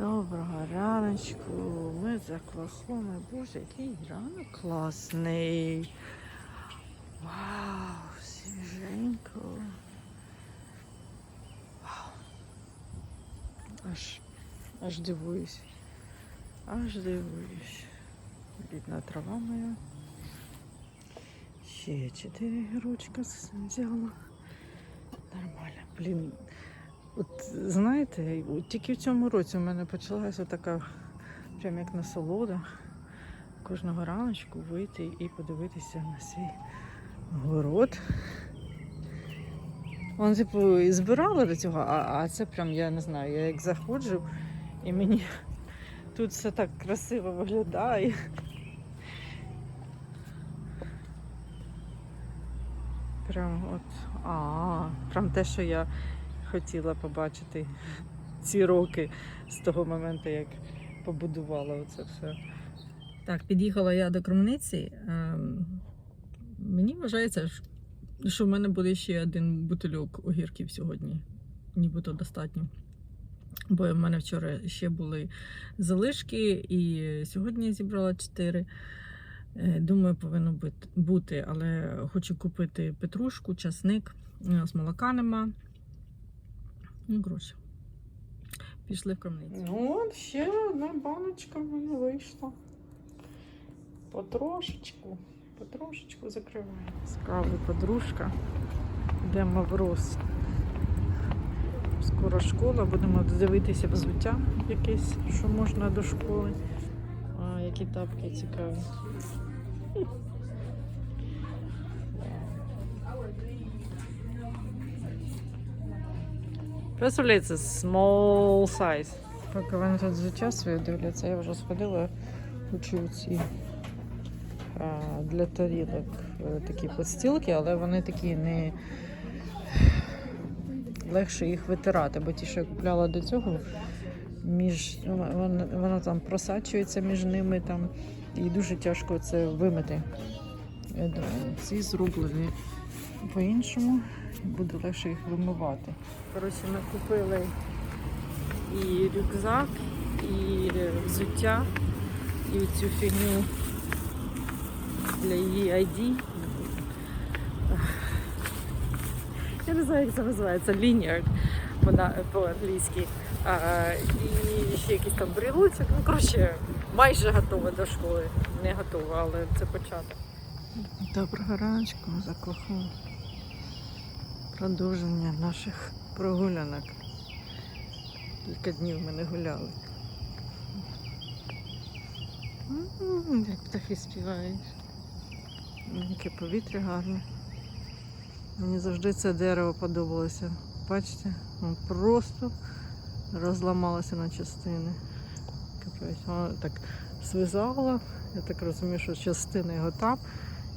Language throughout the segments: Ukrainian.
Доброго раночку. Ми за Клахоми. Боже, який ранок класний. Вау, свіженько. Вау. Аж, аж дивуюсь. Аж дивуюсь. Бідна трава моя. Ще чотири гірочка взяла. Нормально. Блін, От знаєте, от тільки в цьому році у мене почалася така, прям як насолода, кожного раночку вийти і подивитися на свій город. Вон, типу, і збирала до цього, а, а це прям, я не знаю, я як заходжу, і мені тут все так красиво виглядає. Прям от, а, прям те, що я хотіла побачити ці роки з того моменту, як побудувала оце все. Так, під'їхала я до Кромниці. Ем, мені вважається, що в мене буде ще один бутильок огірків сьогодні. Нібито достатньо. Бо в мене вчора ще були залишки, і сьогодні я зібрала 4. Е, Думаю, повинно бути- але хочу купити петрушку, часник. У нас молока нема. Ну, коротше. Пішли в крамницю. Ну, от ще одна баночка в мене вийшла. Потрошечку, потрошечку закриваю. Справді подружка. Йдемо в роз. Скоро школа, будемо дивитися взуття якесь, що можна до школи. А, які тапки цікаві. Представляється, small size. Поки вони тут взуття своє дивляться, я вже сходила, хочу ці для тарілок е, такі подстілки, але вони такі не легше їх витирати, бо ті, що я купляла до цього, між воно, воно там просачується між ними там, і дуже тяжко це вимити. Я думаю, ці зроблені по-іншому, буде легше їх вимивати. Коротше, ми купили і рюкзак, і взуття, і цю фігню для її ID. Я не знаю, як це називається, лініар вона по-англійськи. І ще якийсь там брілочок. Ну, коротше, майже готова до школи. Не готова, але це початок. Доброго раночку, закоху. Продовження наших прогулянок. Кілька днів ми не гуляли. Як птахи співають. Яке повітря гарне. Мені завжди це дерево подобалося. Бачите, воно просто розламалося на частини. Воно так зв'язало. Я так розумію, що частина його там.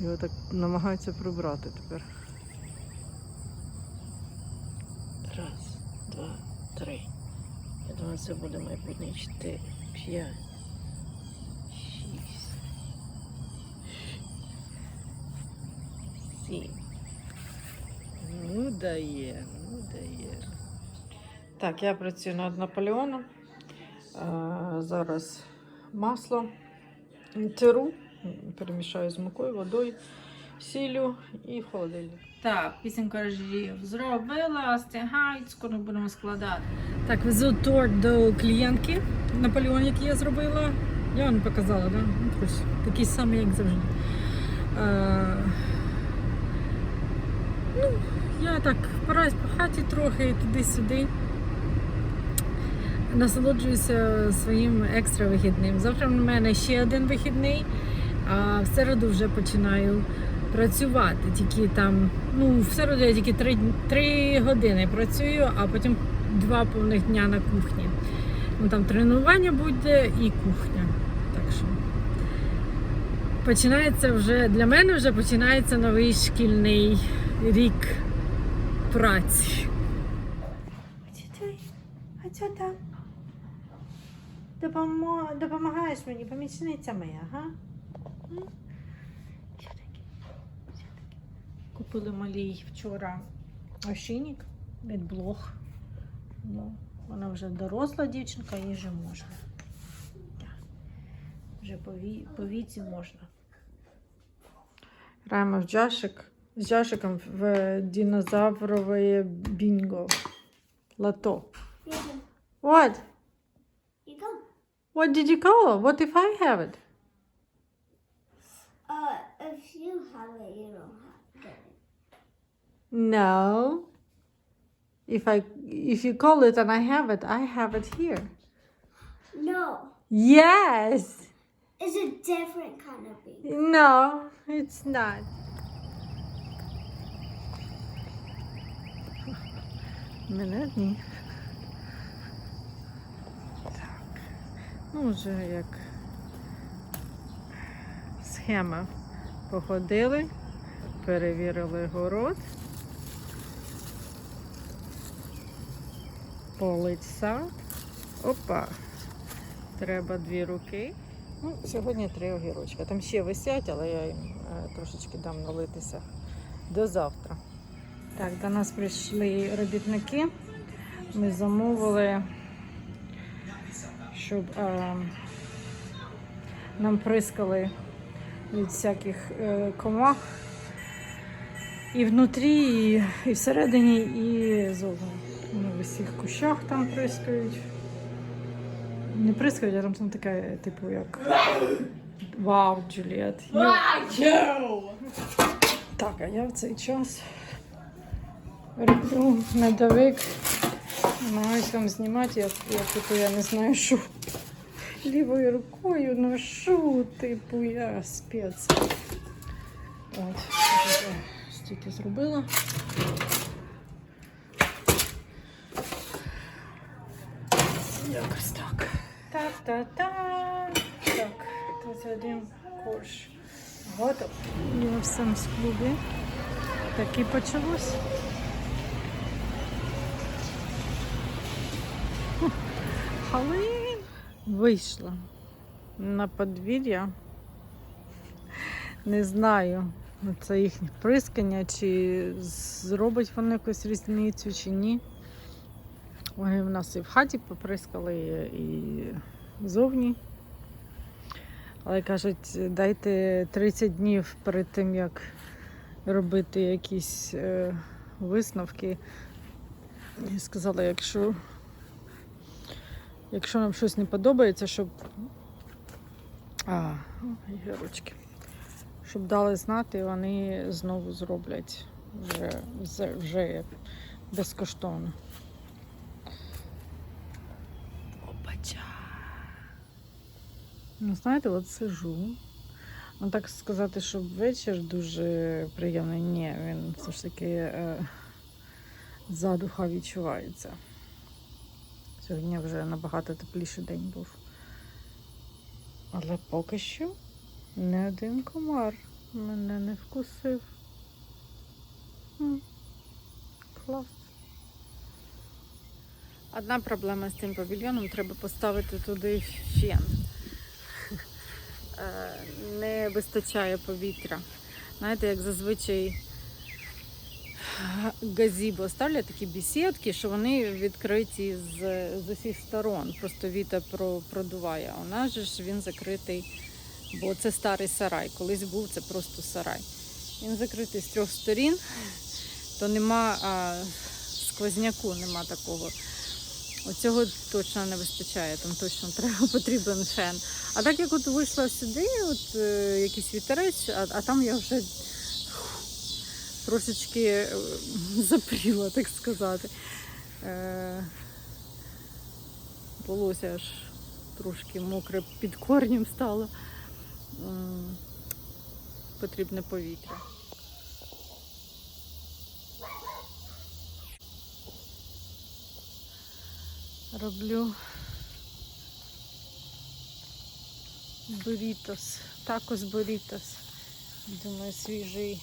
Його так намагаються прибрати тепер. Раз, два, три. Я думаю, це буде майбутнє чотири, п'ять, шість, сім. Ну дає, ну дає. Так, я працюю над Наполеоном. Е, зараз масло тиру, перемішаю з мукою, водою, сіллю і в холодильник. Так, вісім коржів зробила, стягають, скоро будемо складати. Так, везу торт до клієнтки. Наполеон, який я зробила. Я вам показала, да? Ну, ось, такий самий, як завжди. Е, ну, я так пораюсь по хаті трохи туди-сюди. Насолоджуюся своїм екстра вихідним. Завтра в мене ще один вихідний, а в середу вже починаю працювати. Тільки там, ну, в середу я тільки три, три години працюю, а потім два повних дня на кухні. Ну там тренування буде і кухня. Так що починається вже для мене вже починається новий шкільний рік праці. Допомо... Допомагаєш мені, помічниця моя, га? Купили малій вчора ошейник від блог. Ну, Вона вже доросла дівчинка, їй вже можна. Вже по, ві... по віці можна. Граємо в джашик. З джашиком в динозаврове бінго. Лото. What? What did you call? What if I have it? Uh, if you have it, you don't have to get it. No. If I if you call it and I have it, I have it here. No, Yes. it's a different kind of baby. No, it's not. Мене ні. Так. Ну, вже як схема. Походили, перевірили город. Полить сад. Опа. Треба дві руки. Ну, сьогодні три огірочка. Там ще висять, але я їм е, трошечки дам налитися до завтра. Так, до нас прийшли робітники. Ми замовили, щоб е, нам прискали від всяких е, комах і внутрі, і, і всередині, і зовні. В усіх кущах там прискають. Не прискають, а там, там таке, типу, як. Вау, Джуліет. Йо. Так, а я в цей час роблю медовик. Намагаюсь вам знімати, як я типу, я не знаю, що лівою рукою ношу, типу, я спец. Вже стільки зробила. Якось так. Та-та-та. Так, тут один корж. Готов. Я в Сам's клубі. Так і почалось. Хм, Халин. Вийшла на подвір'я. Не знаю, це їхнє прискання, чи зробить воно якусь різницю, чи ні. Вони в нас і в хаті поприскали, і зовні. Але кажуть, дайте 30 днів перед тим, як робити якісь е, висновки. І сказали, якщо, якщо нам щось не подобається, щоб. А, гірочки. Щоб дали знати, вони знову зроблять вже, вже, вже безкоштовно. Опача. Ну, знаєте, от сижу. Ну, так сказати, що вечір дуже приємний. Ні, він все ж таки е, задуха відчувається. Сьогодні вже набагато тепліший день був. Але поки що не один комар мене не вкусив. М, Клас. Одна проблема з цим павільйоном треба поставити туди фен. Е, Не вистачає повітря. Знаєте, як зазвичай газібо ставлять такі бесідки, що вони відкриті з, з усіх сторон. Просто вітер продуває. А у нас же ж він закритий, бо це старий сарай. Колись був це просто сарай. Він закритий з трьох сторін, то нема а, сквозняку, нема такого. Оцього точно не вистачає, там точно треба потрібен фен. А так як от вийшла сюди, от е, якийсь вітерець, а, а там я вже трошечки е, запріла, так сказати. Е, волосся аж трошки мокре під корнем стало. Потрібне повітря. Роблю бурітос, такос бурітос. Думаю, свіжий,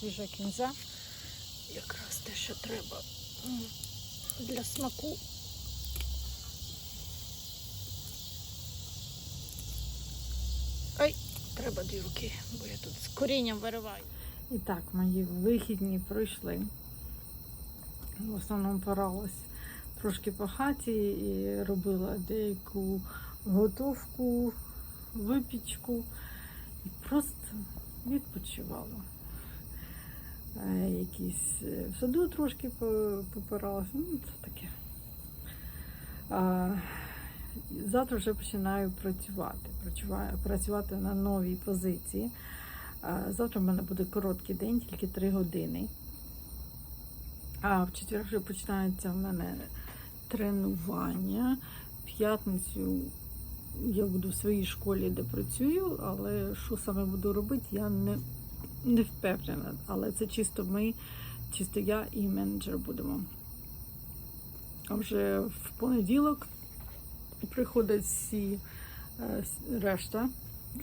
свіжа кінза. Якраз те, що треба для смаку. Ой, треба дві руки, бо я тут з корінням вириваю. І так, мої вихідні пройшли. В основному поралась трошки по хаті і робила деяку готовку, випічку і просто відпочивала. Е, Якісь е, в саду трошки по- попиралася. Ну, це таке. А, завтра вже починаю працювати. Працювати на новій позиції. А, завтра в мене буде короткий день, тільки 3 години. А в четвер вже починається в мене тренування. В п'ятницю я буду в своїй школі, де працюю, але що саме буду робити, я не, не впевнена. Але це чисто ми, чисто я і менеджер будемо. А вже в понеділок приходять всі е, решта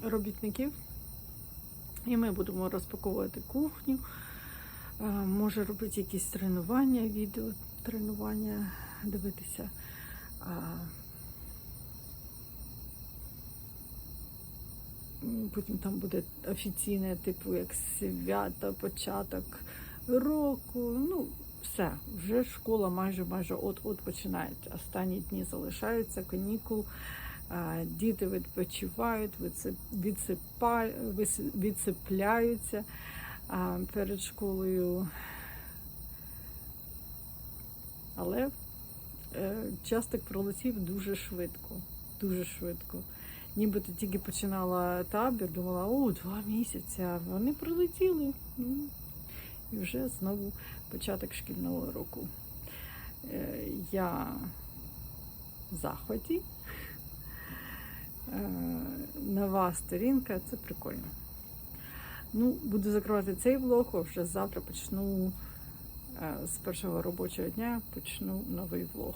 робітників, і ми будемо розпаковувати кухню. Е, Може робити якісь тренування, відео тренування, дивитися. А, м, Потім там буде офіційне, типу, як свято, початок року. Ну, все, вже школа майже майже от-от починається. Останні дні залишаються канікул. Діти відпочивають, відсипляються перед школою. Але е, час так пролетів дуже швидко. Дуже швидко. Нібито тільки починала табір, думала, о, два місяці, вони пролетіли. Ну, і вже знову початок шкільного року. Е, Я в захваті. Е, Нова сторінка, це прикольно. Ну, буду закривати цей влог, а вже завтра почну е, з першого робочого дня почну новий влог.